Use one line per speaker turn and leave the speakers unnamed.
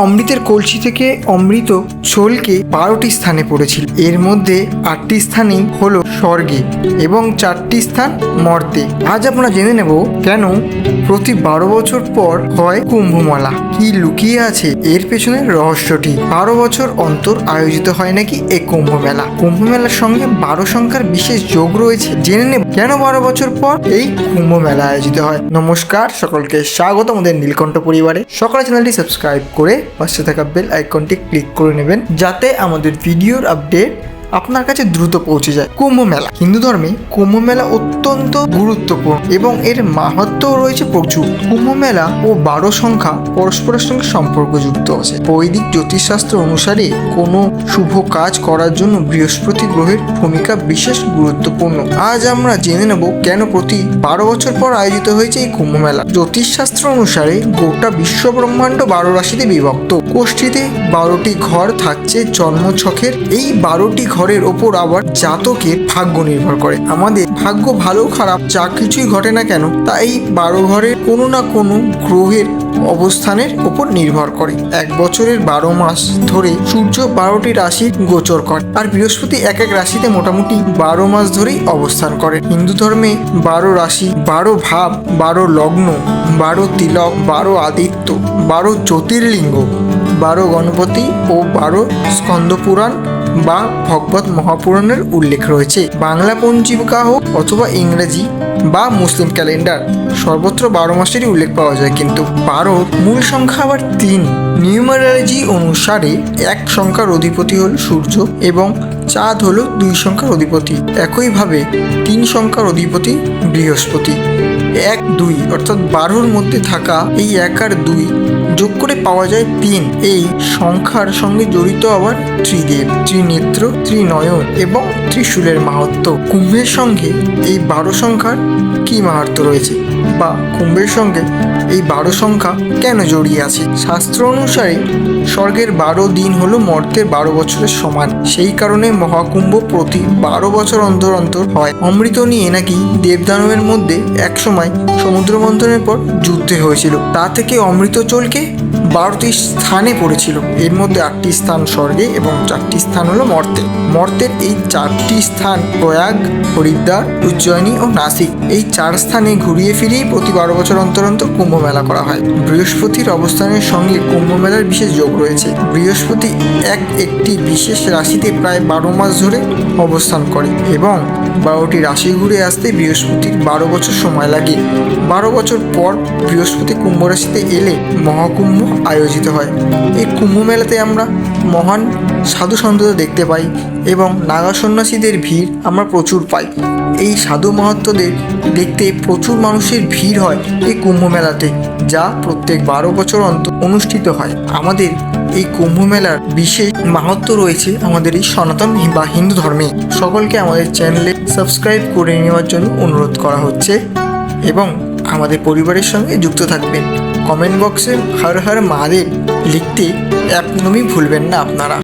অমৃতের কলসি থেকে অমৃত ছোলকে বারোটি স্থানে পড়েছিল। এর মধ্যে আটটি স্থানই হলো স্বর্গে এবং চারটি স্থান মর্তে। আজ আমরা জেনে নেব কেন প্রতি বারো বছর পর হয় কুম্ভমেলা। কি লুকিয়ে আছে এর পেছনের রহস্যটি? বারো বছর অন্তর আয়োজিত হয় নাকি এই কুম্ভমেলা? কুম্ভমেলার সঙ্গে বারো সংখ্যার বিশেষ যোগ রয়েছে। জেনে নেব কেন বারো বছর পর এই কুম্ভমেলা আয়োজিত হয়। নমস্কার, সকলকে স্বাগত আমাদের নীলকণ্ঠ পরিবারে। সকালে চ্যানেলটি সাবস্ক্রাইব করে পাশে থাকা বেল আইকনটি ক্লিক করে নেবেন যাতে আমাদের ভিডিওর আপডেট আপনার কাছে দ্রুত পৌঁছে যায় কুম্ভ মেলা। হিন্দু ধর্মে কুম্ভ মেলা অত্যন্ত গুরুত্বপূর্ণ এবং এর মাহাত্ম্য রয়েছে প্রচুর। কুম্ভ মেলা ও বারো সংখ্যা পরস্পরের সঙ্গে সম্পর্কযুক্ত আছে। বৈদিক জ্যোতিষশাস্ত্র অনুসারে কোনো শুভ কাজ করার জন্য বৃহস্পতি গ্রহের ভূমিকা বিশেষ গুরুত্বপূর্ণ। আজ আমরা জেনে নেব কেন প্রতি বারো বছর পর আয়োজিত হয়েছে এই কুম্ভ মেলা। জ্যোতিষশাস্ত্র অনুসারে গোটা বিশ্ব ব্রহ্মাণ্ড বারো রাশিতে বিভক্ত। কোষ্ঠীতে বারোটি ঘর থাকছে জন্মছকের। এই বারোটি ঘরের ওপর আবার জাতকের ভাগ্য নির্ভর করে। আমাদের ভাগ্য ভালো, খারাপ, যা কিছুই ঘটে না কেন তা এই বারো ঘরের কোনো না কোনো গ্রহের অবস্থানের উপর নির্ভর করে। এক বছরের বারো মাস ধরে সূর্য বারোটি রাশি গোচর করে আর বৃহস্পতি এক এক রাশিতে মোটামুটি বারো মাস ধরেই অবস্থান করে। হিন্দু ধর্মে বারো রাশি, বারো ভাব, বারো লগ্ন, বারো তিলক, বারো আদিত্য, বারো জ্যোতির্লিঙ্গ, বারো গণপতি ও বারো স্কন্দপুরাণ বা ভগবত মহাপুরাণের উল্লেখ রয়েছে। বাংলা পঞ্জিকা হোক অথবা ইংরেজি বা মুসলিম ক্যালেন্ডার, সর্বত্র বারো মাসেরই উল্লেখ পাওয়া যায়। কিন্তু বারোর মূল সংখ্যা আবার তিন। নিউমারোলজি অনুসারে এক সংখ্যার অধিপতি হল সূর্য এবং চাঁদ হল দুই সংখ্যার অধিপতি। একইভাবে তিন সংখ্যার অধিপতি বৃহস্পতি। এক দুই অর্থাৎ বারোর মধ্যে থাকা এই এক আর দুই যোগ পাওয়া যায় তিন। এই সংখ্যার সঙ্গে জড়িত আবার ত্রিদেব, ত্রিনেত্র, ত্রিনয়ন এবং ত্রিশূলের মাহাত্ম। কুম্ভের সঙ্গে এই বারো সংখ্যার কি মাহাত্ম রয়েছে? বা কুম্ভের সঙ্গে এই বারো সংখ্যা কেন জড়িয়ে আছে? শাস্ত্র অনুসারে স্বর্গের বারো দিন হলো মর্তের বারো বছরের সমান। সেই কারণে মহাকুম্ভ প্রতি বারো বছর অন্তর অন্তর হয়। অমৃত নিয়ে নাকি দেবদানবের মধ্যে একসময় সমুদ্র মন্থনের পর যুদ্ধে হয়েছিল। তা থেকে অমৃত চলকে বারোটি স্থানে পড়েছিল। এর মধ্যে আটটি স্থান স্বর্গে এবং চারটি স্থান হলো মর্তে। মর্তের এই চারটি স্থান প্রয়াগ, হরিদ্বার, উজ্জয়িনী ও নাসিক। এই চার স্থানে ঘুরিয়ে ফিরিয়ে প্রতি বারো বছর অন্তর অন্তর কুম্ভ মেলা করা হয়। বৃহস্পতির অবস্থানের সঙ্গে কুম্ভ মেলার বিশেষ যোগ রয়েছে। বৃহস্পতি এক একটি বিশেষ রাশিতে প্রায় বারো মাস ধরে অবস্থান করে এবং বারোটি রাশি ঘুরে আসতে বৃহস্পতির বারো বছর সময় লাগে। বারো বছর পর বৃহস্পতি কুম্ভ রাশিতে এলে মহাকুম্ভ আয়োজিত হয়। এই কুম্ভ মেলাতে আমরা মহান সাধু সন্তদের দেখতে পাই এবং নাগা সন্ন্যাসীদের ভিড় আমরা প্রচুর পাই। এই সাধু মাহাত্মদের দেখতে প্রচুর মানুষের ভিড় হয় এই কুম্ভ মেলাতে যা প্রত্যেক বারো বছর অন্তর অনুষ্ঠিত হয়। আমাদের এই কুম্ভ মেলার বিশেষ মাহাত্ম রয়েছে আমাদের এই সনাতন বা হিন্দু ধর্মে। সকলকে আমাদের চ্যানেলে সাবস্ক্রাইব করে নেওয়ার জন্য অনুরোধ করা হচ্ছে এবং আমাদের পরিবারের সঙ্গে যুক্ত থাকবেন। কমেন্ট বক্সে হর হর মহাদেব লিখতে একদমই ভুলবেন না আপনারা।